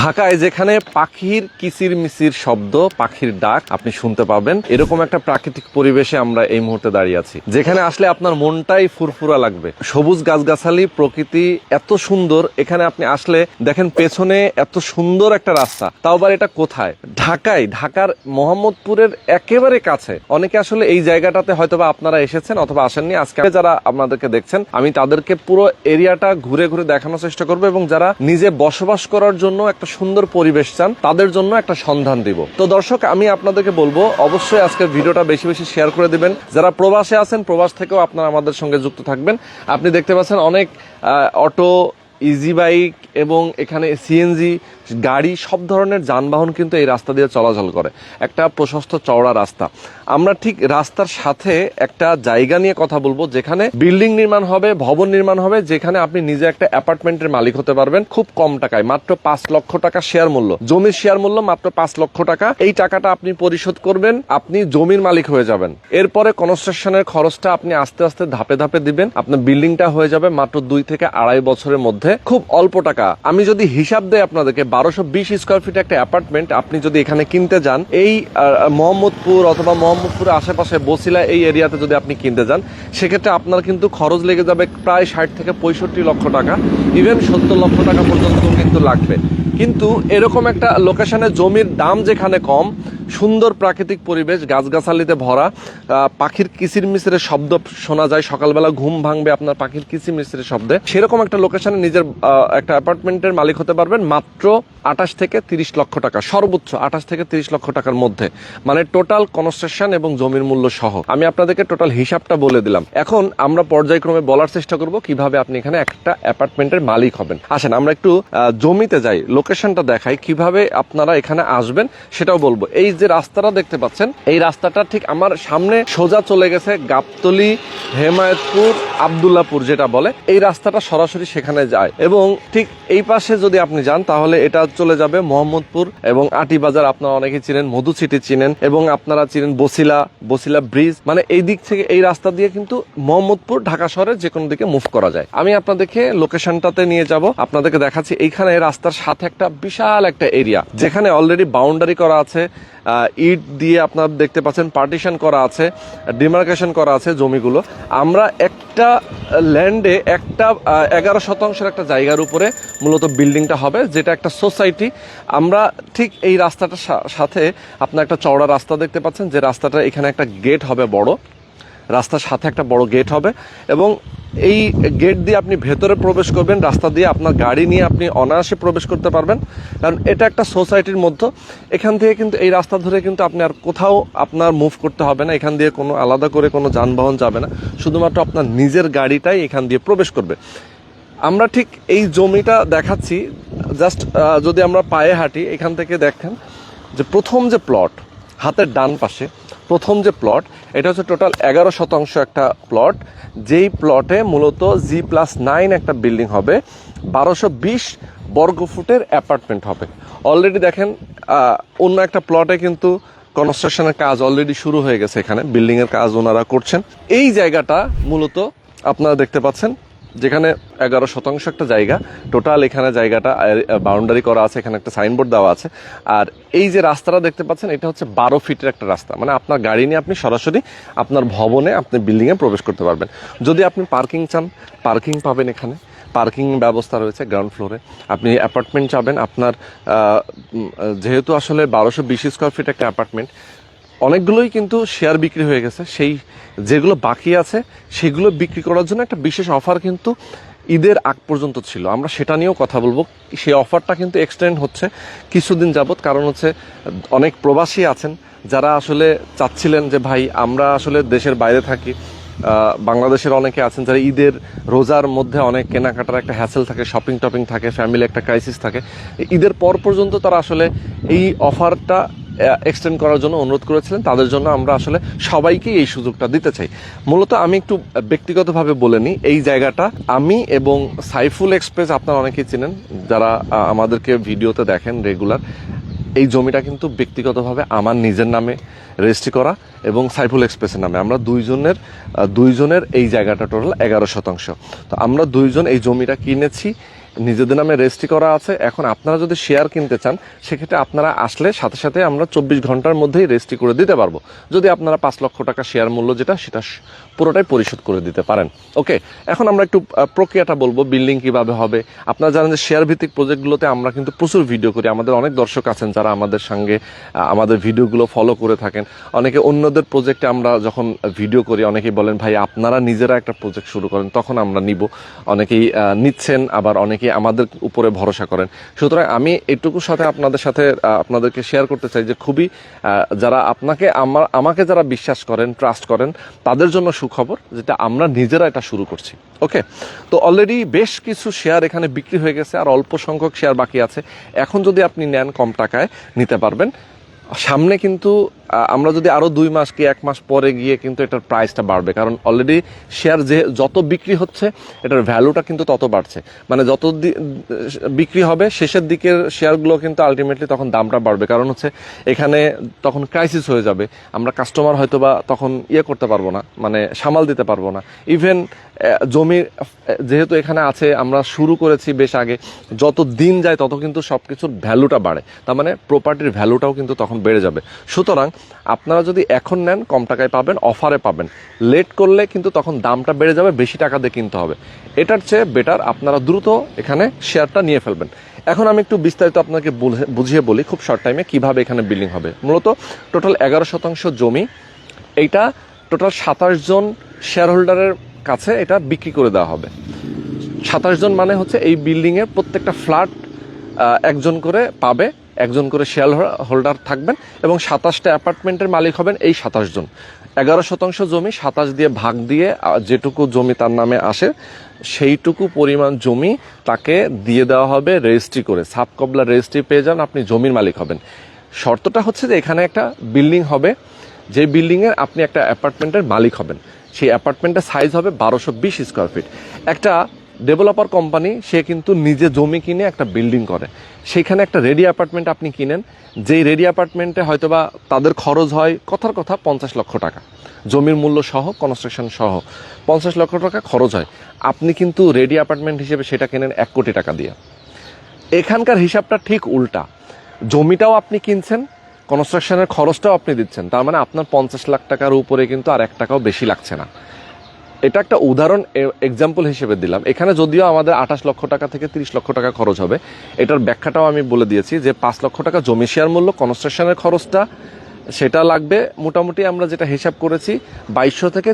ঢাকায় যেখানে পাখির কিচির মিচির শব্দ, পাখির ডাক আপনি শুনতে পাবেন, এরকম একটা প্রাকৃতিক পরিবেশে আমরা এই মুহূর্তে দাঁড়িয়ে আছি। যেখানে আসলে আপনার মনটাই ফুরফুরা লাগবে। সবুজ গাছগাছালি, প্রকৃতি এত সুন্দর, এখানে আপনি আসলে দেখেন পেছনে এত সুন্দর একটা রাস্তা। তাও আবার এটা কোথায়? ঢাকায়, ঢাকার মোহাম্মদপুরের একেবারে কাছে। অনেকে আসলে এই জায়গাটাতে হয়তোবা আপনারা এসেছেন অথবা আসেননি। আজকে যারা আপনাদেরকে দেখছেন, আমি তাদেরকে পুরো এরিয়াটা ঘুরে ঘুরে দেখানোর চেষ্টা করব এবং যারা নিজে বসবাস করার জন্য একটা সুন্দর পরিবেশ চান, তাদের জন্য একটা সন্ধান দিব। তো দর্শক, আমি আপনাদেরকে বলব, অবশ্যই আজকে ভিডিওটা বেশি বেশি শেয়ার করে দিবেন। যারা প্রবাসে আছেন, প্রবাস থেকেও আপনারা আমাদের সঙ্গে যুক্ত থাকবেন। আপনি দেখতে পাচ্ছেন অনেক অটো ইজি বাইক এবং এখানে সিএনজি গাড়ি, সব ধরনের যানবাহন কিন্তু এই রাস্তা দিয়ে চলাচল করে। একটা প্রশস্ত চওড়া রাস্তা। আমরা ঠিক রাস্তার সাথে একটা জায়গা নিয়ে কথা বলব, যেখানে বিল্ডিং নির্মাণ হবে, ভবন নির্মাণ হবে, যেখানে আপনি নিজে একটা অ্যাপার্টমেন্টের মালিক হতে পারবেন খুব কম টাকায়, মাত্র পাঁচ লক্ষ টাকা শেয়ার মূল্য। জমির শেয়ার মূল্য মাত্র পাঁচ লক্ষ টাকা। এই টাকাটা আপনি পরিশোধ করবেন, আপনি জমির মালিক হয়ে যাবেন। এরপরে কনস্ট্রাকশনের খরচটা আপনি আস্তে আস্তে ধাপে ধাপে দিবেন। আপনার বিল্ডিংটা হয়ে যাবে মাত্র দুই থেকে আড়াই বছরের মধ্যে। খুব অল্প টাকা। আমি যদি হিসাব দেই আপনাদেরকে, বারোশো বিশ স্কোয়ার ফিট একটা অ্যাপার্টমেন্ট আপনি যদি এখানে কিনতে যান, এই মোহাম্মদপুর অথবা মোহাম্মদপুরের আশেপাশে বসিলা এই এরিয়াতে যদি আপনি কিনতে যান, সেক্ষেত্রে আপনার কিন্তু খরচ লেগে যাবে প্রায় ষাট থেকে পঁয়ষট্টি লক্ষ টাকা। ইভেন সত্তর লক্ষ টাকা পর্যন্ত কিন্তু লাগবে। কিন্তু এরকম একটা লোকেশনে জমির দাম যেখানে কম সুন্দর প্রাকৃতিক পরিবেশ, গাছগাছালিতে ভরা। পাখির কিচির মিচিরের শব্দ শোনা যায়। সকালবেলা ঘুম ভাঙবে আপনার পাখির কিচির মিচিরের শব্দে। সেরকম একটা লোকেশনে নিজের একটা অ্যাপার্টমেন্টের মালিক হতে পারবেন মাত্র আঠাশ থেকে তিরিশ লক্ষ টাকা, সর্বোচ্চ আঠাশ থেকে তিরিশ লক্ষ টাকার মধ্যে। মানে টোটাল কনস্ট্রাকশন এবং জমির মূল্য সহ। আমি আপনাদেরকে টোটাল হিসাবটা বলে দিলাম। এখন আমরা পর্যায়ক্রমে বলার চেষ্টা করব কীভাবে আপনি এখানে একটা অ্যাপার্টমেন্টের মালিক হবেন। আসেন, আমরা একটু জমিতে যাই লোকেশনটা দেখাই কীভাবে আপনারা এখানে আসবেন, সেটাও বলব। এই যে রাস্তাটা দেখতে পাচ্ছেন, এই রাস্তাটা ঠিক আমার সামনে সোজা চলে গেছে গাবতলি, হেমায়তপুর, আবদুল্লাপুর যেটা বলে। এই রাস্তাটা সরাসরি সেখানে যায় এবং ঠিক এই পাশে যদি আপনি যান, তাহলে এটা চলে যাবে মোহাম্মদপুর এবং আটি বাজার আপনারা অনেকে চিনেন মধুচিটি চিনেন এবং আপনারা চিনেন বসিলা বসিলা ব্রিজ। মানে এই দিক থেকে এই রাস্তা দিয়ে কিন্তু মোহাম্মদপুর, ঢাকা শহরের যে কোনো দিকে মুভ করা যায়। আমি আপনাদেরকে লোকেশনটাতে নিয়ে যাব। আপনাদেরকে দেখাচ্ছি, এইখানে রাস্তার সাথে একটা বিশাল একটা এরিয়া যেখানে অলরেডি বাউন্ডারি করা আছে। ইট দিয়ে আপনার দেখতে পাচ্ছেন পার্টিশন করা আছে, ডিমার্কেশন করা আছে জমিগুলো। আমরা একটা ল্যান্ডে একটা এগারো শতাংশের একটা জায়গার উপরে মূলত বিল্ডিংটা হবে, যেটা একটা সোসাইটি। আমরা ঠিক এই রাস্তাটার সাথে আপনার একটা চওড়া রাস্তা দেখতে পাচ্ছেন, যে রাস্তাটা এখানে একটা গেট হবে বড়। রাস্তার সাথে একটা বড় গেট হবে এবং এই গেট দিয়ে আপনি ভেতরে প্রবেশ করবেন, রাস্তা দিয়ে আপনার গাড়ি নিয়ে আপনি অনায়াসে প্রবেশ করতে পারবেন। কারণ এটা একটা সোসাইটির মধ্যে। এখান থেকে কিন্তু এই রাস্তা ধরে কিন্তু আপনি আর কোথাও আপনার মুভ করতে হবে না। এখান দিয়ে কোনো আলাদা করে কোনো যানবাহন যাবে না। শুধুমাত্র আপনার নিজের গাড়িটাই এখান দিয়ে প্রবেশ করবে। আমরা ঠিক এই জমিটা দেখাচ্ছি। জাস্ট যদি আমরা পায়ে হাঁটি, এখান থেকে দেখেন যে প্রথম যে প্লট হাতের ডান পাশে প্রথম যে প্লট এটা হচ্ছে টোটাল এগারো শতাংশ একটা প্লট যেই প্লটে মূলত জি প্লাস নাইন একটা বিল্ডিং হবে, বারোশো বিশ বর্গ ফুটের অ্যাপার্টমেন্ট হবে। অলরেডি দেখেন অন্য একটা প্লটে কিন্তু কনস্ট্রাকশনের কাজ অলরেডি শুরু হয়ে গেছে এখানে বিল্ডিংয়ের কাজ ওনারা করছেন। এই জায়গাটা মূলত আপনারা দেখতে পাচ্ছেন যেখানে এগারো শতাংশ একটা জায়গা, টোটাল এখানে জায়গাটা বাউন্ডারি করা আছে, এখানে একটা সাইনবোর্ড দেওয়া আছে। আর এই যে রাস্তাটা দেখতে পাচ্ছেন, এটা হচ্ছে বারো ফিটের একটা রাস্তা। মানে আপনার গাড়ি নিয়ে আপনি সরাসরি আপনার ভবনে, আপনি বিল্ডিংয়ে প্রবেশ করতে পারবেন। যদি আপনি পার্কিং চান পার্কিং পাবেন এখানে। পার্কিং ব্যবস্থা রয়েছে গ্রাউন্ড ফ্লোরে আপনি অ্যাপার্টমেন্ট চাবেন। আপনার যেহেতু আসলে বারোশো বিশ স্কোয়ার ফিট একটা অ্যাপার্টমেন্ট অনেকগুলোই কিন্তু শেয়ার বিক্রি হয়ে গেছে। সেই যেগুলো বাকি আছে, সেগুলো বিক্রি করার জন্য একটা বিশেষ অফার কিন্তু ঈদের আগ পর্যন্ত ছিল। আমরা সেটা নিয়েও কথা বলব। সেই অফারটা কিন্তু এক্সটেন্ড হচ্ছে কিছুদিন যাবৎ। কারণ হচ্ছে, অনেক প্রবাসী আছেন যারা আসলে চাচ্ছিলেন যে, ভাই, আমরা আসলে দেশের বাইরে থাকি। বাংলাদেশের অনেকে আছেন যারা ঈদের রোজার মধ্যে অনেক কেনাকাটার একটা হ্যাসেল থাকে শপিং টপিং থাকে ফ্যামিলি একটা ক্রাইসিস থাকে। ঈদের পর পর্যন্ত তারা আসলে এই অফারটা এক্সটেন্ড করার জন্য অনুরোধ করেছিলেন। তাদের জন্য আমরা আসলে সবাইকেই এই সুযোগটা দিতে চাই। মূলত আমি একটু ব্যক্তিগতভাবে বলে নিই, এই জায়গাটা আমি এবং সাইফুল এক্সপ্রেস আপনারা অনেকেই চিনেন, যারা আমাদেরকে ভিডিওতে দেখেন রেগুলার, এই জমিটা কিন্তু ব্যক্তিগতভাবে আমার নিজের নামে রেজিস্ট্রি করা এবং সাইফুল এক্সপ্রেসের নামে। আমরা দুইজনের দুইজনের এই জায়গাটা টোটাল এগারো শতাংশ। তো আমরা দুইজন এই জমিটা কিনেছি নিজেদের নামে রেজিস্ট্রি করা আছে। এখন আপনারা যদি শেয়ার কিনতে চান, সেক্ষেত্রে আপনারা আসলে সাথে সাথে আমরা চব্বিশ ঘণ্টার মধ্যেই রেজিস্ট্রি করে দিতে পারব। যদি আপনারা পাঁচ লক্ষ টাকা শেয়ার মূল্য যেটা, সেটা পুরোটাই পরিশোধ করে দিতে পারেন। ওকে, এখন আমরা একটু প্রক্রিয়াটা বলব, বিল্ডিং কীভাবে হবে। আপনারা জানেন যে শেয়ার ভিত্তিক প্রজেক্টগুলোতে আমরা কিন্তু প্রচুর ভিডিও করি। আমাদের অনেক দর্শক আছেন যারা আমাদের সঙ্গে আমাদের ভিডিওগুলো ফলো করে থাকেন। অনেকে অন্যদের প্রজেক্টে আমরা যখন ভিডিও করি, অনেকেই বলেন, ভাই, আপনারা নিজেরা একটা প্রজেক্ট শুরু করেন, তখন আমরা নিব। অনেকেই নিচ্ছেন, আবার অনেকেই আমাদের উপরে ভরসা করেন। সুতরাং আমি এটুকুর সাথে আপনাদের সাথে আপনাদেরকে শেয়ার করতে চাই যে খুবই যারা আপনাকে আমার, আমাকে যারা বিশ্বাস করেন ট্রাস্ট করেন, তাদের জন্য সুখবর যেটা আমরা নিজেরা এটা শুরু করছি। ওকে তো অলরেডি বেশ কিছু শেয়ার এখানে বিক্রি হয়ে গেছে আর অল্প সংখ্যক শেয়ার বাকি আছে। এখন যদি আপনি নেন কম টাকায়, নিতে পারবেন। সামনে কিন্তু আমরা যদি আরও দুই মাস কি এক মাস পরে গিয়ে কিন্তু এটার প্রাইসটা বাড়বে। কারণ অলরেডি শেয়ার যে যত বিক্রি হচ্ছে, এটার ভ্যালুটা কিন্তু তত বাড়ছে। মানে যত বিক্রি হবে, শেষের দিকের শেয়ারগুলো কিন্তু আলটিমেটলি তখন দামটা বাড়বে। কারণ হচ্ছে এখানে তখন ক্রাইসিস হয়ে যাবে। আমরা কাস্টমার হয়তো বা তখন ইয়ে করতে পারব না মানে সামাল দিতে পারব না। ইভেন জমি যেহেতু এখানে আছে, আমরা শুরু করেছি বেশ আগে, যত দিন যায় তত কিন্তু সব কিছুর ভ্যালুটা বাড়ে। তার মানে প্রপার্টির ভ্যালুটাও কিন্তু তখন বেড়ে যাবে। সুতরাং আপনারা যদি এখন নেন, কম টাকায় পাবেন, অফারে পাবেন। লেট করলে কিন্তু তখন দামটা বেড়ে যাবে, বেশি টাকা দিয়ে কিনতে হবে। এটার চেয়ে বেটার আপনারা দ্রুত এখানে শেয়ারটা নিয়ে ফেলবেন। এখন আমি একটু বিস্তারিত আপনাকে বুঝে- বুঝিয়ে বলি খুব শর্ট টাইমে কীভাবে এখানে বিল্ডিং হবে। মূলত টোটাল এগারো শতাংশ জমি, এইটা টোটাল সাতাশ জন শেয়ার হোল্ডারের কাছে এটা বিক্রি করে দেওয়া হবে। সাতাশ জন মানে হচ্ছে এই বিল্ডিং এর প্রত্যেকটা ফ্ল্যাট একজন করে পাবে। একজন করে শেয়ার হোল্ডার থাকবেন এবং সাতাশটা অ্যাপার্টমেন্টের মালিক হবেন এই সাতাশ জন। এগারো শতাংশ জমি সাতাশ দিয়ে ভাগ দিয়ে যেটুকু জমি তার নামে আসে, সেইটুকু পরিমাণ জমি তাকে দিয়ে দেওয়া হবে রেজিস্ট্রি করে। সাব কবলা রেজিস্ট্রি পেয়ে যান, আপনি জমির মালিক হবেন। শর্তটা হচ্ছে যে এখানে একটা বিল্ডিং হবে, যে বিল্ডিংয়ের আপনি একটা অ্যাপার্টমেন্টের মালিক হবেন। সেই অ্যাপার্টমেন্টের সাইজ হবে বারোশো বিশ স্কোয়ার ফিট একটা ডেভেলপার কোম্পানি সে কিন্তু নিজে জমি কিনে একটা বিল্ডিং করে। সেখানে একটা রেডি অ্যাপার্টমেন্ট আপনি কিনেন, যেই রেডি অ্যাপার্টমেন্টে হয়তোবা তাদের খরচ হয়, কথার কথা, পঞ্চাশ লক্ষ টাকা। জমির মূল্য সহ কনস্ট্রাকশন সহ, পঞ্চাশ লক্ষ টাকা খরচ হয়। আপনি কিন্তু রেডি অ্যাপার্টমেন্ট হিসেবে সেটা কেনেন এক কোটি টাকা দিয়ে। এখানকার হিসাবটা ঠিক উল্টা। জমিটাও আপনি কিনছেন কনস্ট্রাকশনের খরচটাও আপনি দিচ্ছেন। তার মানে আপনার পঞ্চাশ লাখ টাকার উপরে কিন্তু আর এক টাকাও বেশি লাগছে না। এটা একটা উদাহরণ এক্সাম্পল হিসেবে দিলাম। এখানে যদিও আমাদের আঠাশ লক্ষ টাকা থেকে তিরিশ লক্ষ টাকা খরচ হবে, এটার ব্যাখ্যাটাও আমি বলে দিয়েছি যে পাঁচ লক্ষ টাকা জমি শেয়ার মূল্য কনস্ট্রাকশনের খরচটা সেটা লাগবে। মোটামুটি আমরা যেটা হিসাব করেছি, বাইশশো থেকে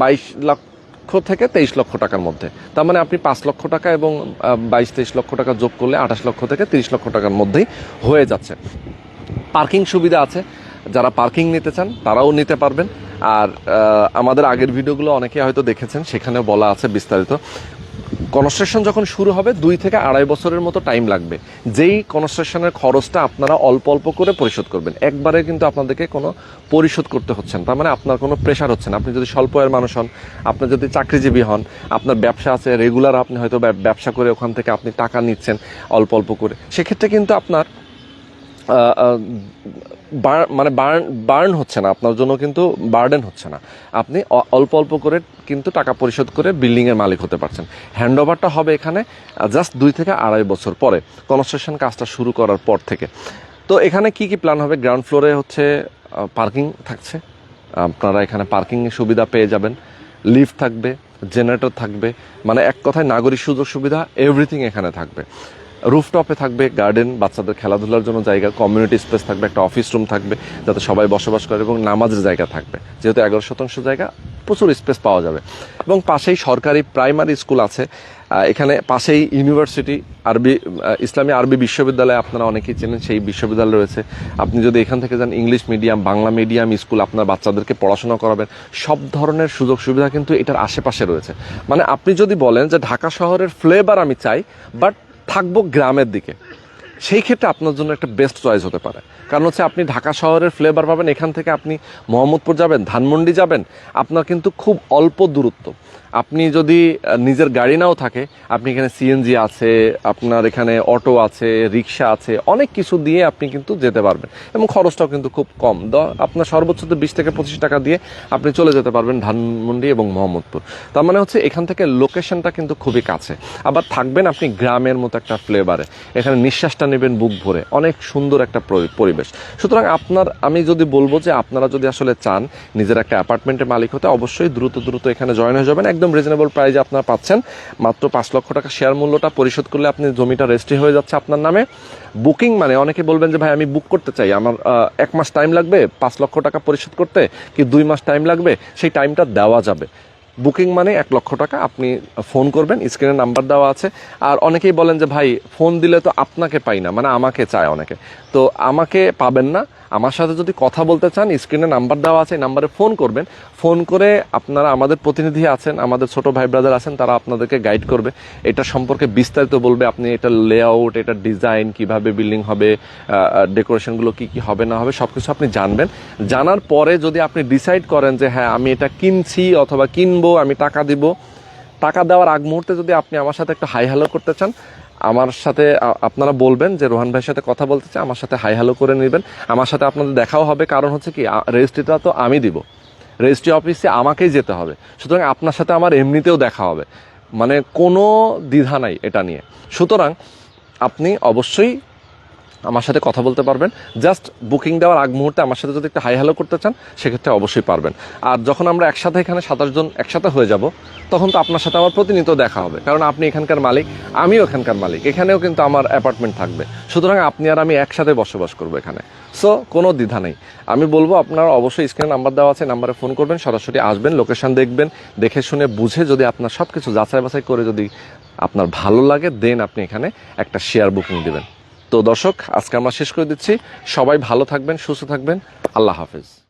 বাইশ লক্ষ থেকে তেইশ লক্ষ টাকার মধ্যে। তার মানে আপনি পাঁচ লক্ষ টাকা এবং বাইশ তেইশ লক্ষ টাকা যোগ করলে আঠাশ লক্ষ থেকে তিরিশ লক্ষ টাকার মধ্যেই হয়ে যাচ্ছে। পার্কিং সুবিধা আছে যারা পার্কিং নিতে চান, তারাও নিতে পারবেন। আর আমাদের আগের ভিডিওগুলো অনেকে হয়তো দেখেছেন সেখানে বলা আছে বিস্তারিত। কনস্ট্রাকশন যখন শুরু হবে, দুই থেকে আড়াই বছরের মতো টাইম লাগবে। যেই কনস্ট্রাকশনের খরচটা আপনারা অল্প অল্প করে পরিশোধ করবেন। একবারে কিন্তু আপনাদেরকে কোনো পরিশোধ করতে হচ্ছে না। তার মানে আপনার কোনো প্রেশার হচ্ছে না। আপনি যদি স্বল্প আয়ের মানুষ হন, আপনি যদি চাকরিজীবী হন, আপনার ব্যবসা আছে রেগুলার আপনি হয়তো ব্যবসা করে ওখান থেকে আপনি টাকা নিচ্ছেন অল্প অল্প করে। সেক্ষেত্রে কিন্তু আপনার মানে বার্ন বার্ন হচ্ছে না, আপনার জন্য কিন্তু বার্ডেন হচ্ছে না। আপনি অল্প অল্প করে কিন্তু টাকা পরিশোধ করে বিল্ডিং এর মালিক হতে পারছেন। হ্যান্ড ওভারটা হবে এখানে জাস্ট দুই থেকে আড়াই বছর পরে কনস্ট্রাকশন কাজটা শুরু করার পর থেকে। তো এখানে কি কি প্ল্যান হবে? গ্রাউন্ড ফ্লোরে হচ্ছে পার্কিং থাকছে। আপনারা এখানে পার্কিং সুবিধা পেয়ে যাবেন। লিফট থাকবে জেনারেটর থাকবে। মানে এক কথায় নাগরিক সুযোগ সুবিধা এভরিথিং এখানে থাকবে। রুফটপে থাকবে গার্ডেন, বাচ্চাদের খেলাধুলার জন্য জায়গা, কমিউনিটি স্পেস থাকবে, একটা অফিস রুম থাকবে, যাতে সবাই বসবাস করে এবং নামাজের জায়গা থাকবে। যেহেতু এগারো শতাংশ জায়গা, প্রচুর স্পেস পাওয়া যাবে। এবং পাশেই সরকারি প্রাইমারি স্কুল আছে। এখানে পাশেই ইউনিভার্সিটি, আরবি ইসলামী আরবি বিশ্ববিদ্যালয় আপনারা অনেকেই চেনেন, সেই বিশ্ববিদ্যালয় রয়েছে। আপনি যদি এখান থেকে যান, English medium, Bangla medium school, আপনার বাচ্চাদেরকে পড়াশোনা করাবেন। সব ধরনের সুযোগ সুবিধা কিন্তু এটার আশেপাশে রয়েছে। মানে আপনি যদি বলেন যে ঢাকা শহরের ফ্লেভার আমি চাই বাট থাকব গ্রামের দিকে। সেই ক্ষেত্রে আপনার জন্য একটা বেস্ট চয়েস হতে পারে। কারণ হচ্ছে আপনি ঢাকা শহরের ফ্লেভার পাবেন, এখান থেকে আপনি মোহাম্মদপুর যাবেন, ধানমন্ডি যাবেন, আপনার কিন্তু খুব অল্প দূরত্ব। আপনি যদি নিজের গাড়ি নাও থাকে, আপনি এখানে সিএনজি আছে, আপনার এখানে অটো আছে, রিক্সা আছে, অনেক কিছু দিয়ে আপনি কিন্তু যেতে পারবেন। এবং খরচটাও কিন্তু খুব কম। আপনার সর্বোচ্চ তো বিশ থেকে পঁচিশ টাকা দিয়ে আপনি চলে যেতে পারবেন ধানমন্ডি এবং মোহাম্মদপুর। তার মানে হচ্ছে এখান থেকে লোকেশনটা কিন্তু খুবই কাছে। আবার থাকবেন আপনি গ্রামের মতো একটা ফ্লেভারে এখানে নিঃশ্বাসটা নেবেন বুক ভরে। অনেক সুন্দর একটা পরিবেশ। সুতরাং আপনার, আমি যদি বলব যে আপনারা যদি আসলে চান নিজের একটা অ্যাপার্টমেন্টের মালিক হতে, অবশ্যই দ্রুত দ্রুত এখানে জয়েন হয়ে যাবেন। একদম রিজনেবল প্রাইজে আপনারা পাচ্ছেন। মাত্র পাঁচ লক্ষ টাকা শেয়ার মূল্যটা পরিশোধ করলে আপনি জমিটা রেজিস্ট্রি হয়ে যাচ্ছে আপনার নামে। বুকিং মানে অনেকে বলবেন যে, ভাই, আমি বুক করতে চাই। আমার এক মাস টাইম লাগবে? পাঁচ লক্ষ টাকা পরিশোধ করতে? কি দুই মাস টাইম লাগবে? সেই টাইমটা দেওয়া যাবে। বুকিং মানে এক লক্ষ টাকা আপনি ফোন করবেন স্ক্রিনে নাম্বার দেওয়া আছে। আর অনেকেই বলেন যে, ভাই ফোন দিলে তো আপনাকে পাই না মানে আমাকে চায় অনেকে। তো আমাকে পাবেন না। আমার সাথে যদি কথা বলতে চান, স্ক্রিনে নাম্বার দেওয়া আছে, এই নাম্বারে ফোন করবেন। ফোন করে আপনারা আমাদের প্রতিনিধি আছেন, আমাদের ছোট ভাই ব্রাদার আছেন, তারা আপনাদেরকে গাইড করবে। এটা সম্পর্কে বিস্তারিত বলবে, আপনি এটা লেআউট এটা ডিজাইন কীভাবে বিল্ডিং হবে ডেকোরেশনগুলো কি কি হবে, না হবে সব কিছু আপনি জানবেন। জানার পরে যদি আপনি ডিসাইড করেন যে হ্যাঁ আমি এটা কিনছি অথবা কিনবো, আমি টাকা দিব, টাকা দেওয়ার আগ মুহূর্তে যদি আপনি আমার সাথে একটু হাই হ্যালো করতে চান আমার সাথে আপনারা বলবেন যে রোহান ভাইয়ের সাথে কথা বলতে চাই, আমার সাথে হাই হ্যালো করে নেবেন। আমার সাথে আপনাদের দেখাও হবে, কারণ হচ্ছে কি রেজিস্ট্রিটা তো আমি দিব। রেজিস্ট্রি অফিসে আমাকেই যেতে হবে। সুতরাং আপনার সাথে আমার এমনিতেও দেখা হবে। মানে কোনো দ্বিধা নাই এটা নিয়ে। সুতরাং আপনি অবশ্যই আমার সাথে কথা বলতে পারবেন। জাস্ট বুকিং দেওয়ার আগ মুহূর্তে আমার সাথে যদি একটা হাই হ্যালো করতে চান, সেক্ষেত্রে অবশ্যই পারবেন। আর যখন আমরা একসাথে এখানে সাতাশ জন একসাথে হয়ে যাব, তখন তো আপনার সাথে আমার প্রতিনিয়ত দেখা হবে। কারণ আপনি এখানকার মালিক, আমিও এখানকার মালিক। এখানেও কিন্তু আমার অ্যাপার্টমেন্ট থাকবে। সুতরাং আপনি আর আমি একসাথে বসবাস করব এখানে। সো কোনো দ্বিধা নেই। আমি বলব আপনারা অবশ্যই স্ক্রিনে নাম্বার দেওয়া আছে নাম্বারে ফোন করবেন, সরাসরি আসবেন লোকেশন দেখবেন, দেখে শুনে বুঝে যদি আপনার সব কিছু যাচাই বাছাই করে যদি আপনার ভালো লাগে দেন আপনি এখানে একটা শেয়ার বুকিং দিবেন। তো দর্শক আজকে আমরা শেষ করে দিচ্ছি। সবাই ভালো থাকবেন সুস্থ থাকবেন। আল্লাহ হাফেজ।